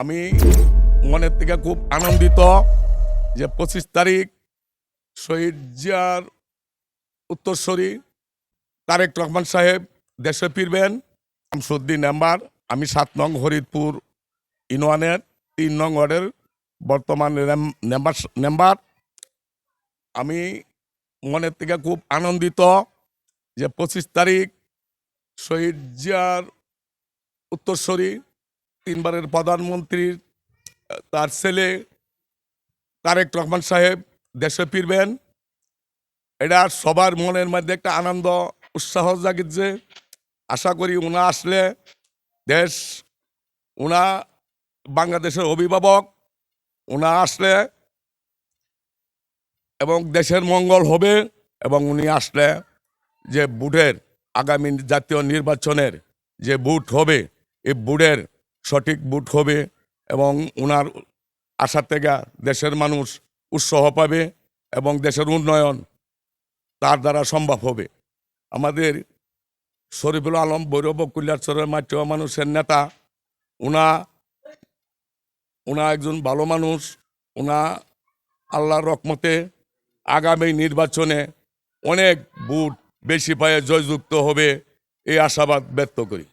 আমি মনের থেকে খুব আনন্দিত যে পঁচিশ তারিখ শহীদ জিয়ার উত্তরস্বরী তারেক রহমান সাহেব দেশে ফিরবেন। শামসুদ্দিন মেম্বার আমি সাত নং হরিদপুর ইউনিয়নের তিন নং ওয়ার্ডের বর্তমান মেম্বার মেম্বার আমি মনের থেকে খুব আনন্দিত যে পঁচিশ তারিখ শহীদ জিয়ার উত্তরস্বরী তিনবারের প্রধানমন্ত্রীর তার ছেলে তারেক রহমান সাহেব দেশে ফিরবেন। এটা সবার মনের মধ্যে একটা আনন্দ, উৎসাহ জাগিচ্ছে আশা করি উনা আসলে দেশ, উনা বাংলাদেশের অভিভাবক, উনা আসলে এবং দেশের মঙ্গল হবে এবং উনি আসলে যে বুটের আগামী জাতীয় নির্বাচনের যে বুট হবে, এই বুটের সঠিক বুট হবে এবং ওনার আশা থেকে দেশের মানুষ উৎসাহ পাবে এবং দেশের উন্নয়ন তার দ্বারা সম্ভব হবে। আমাদের শরীফুল আলম বৈরব কুলিয়ারচরের মাটিও মানুষের নেতা, উনা উনা একজন ভালো মানুষ, উনা আল্লাহর রকমতে আগামী নির্বাচনে অনেক বুট বেশি পায়ে জয়যুক্ত হবে, এই আশাবাদ ব্যক্ত করি।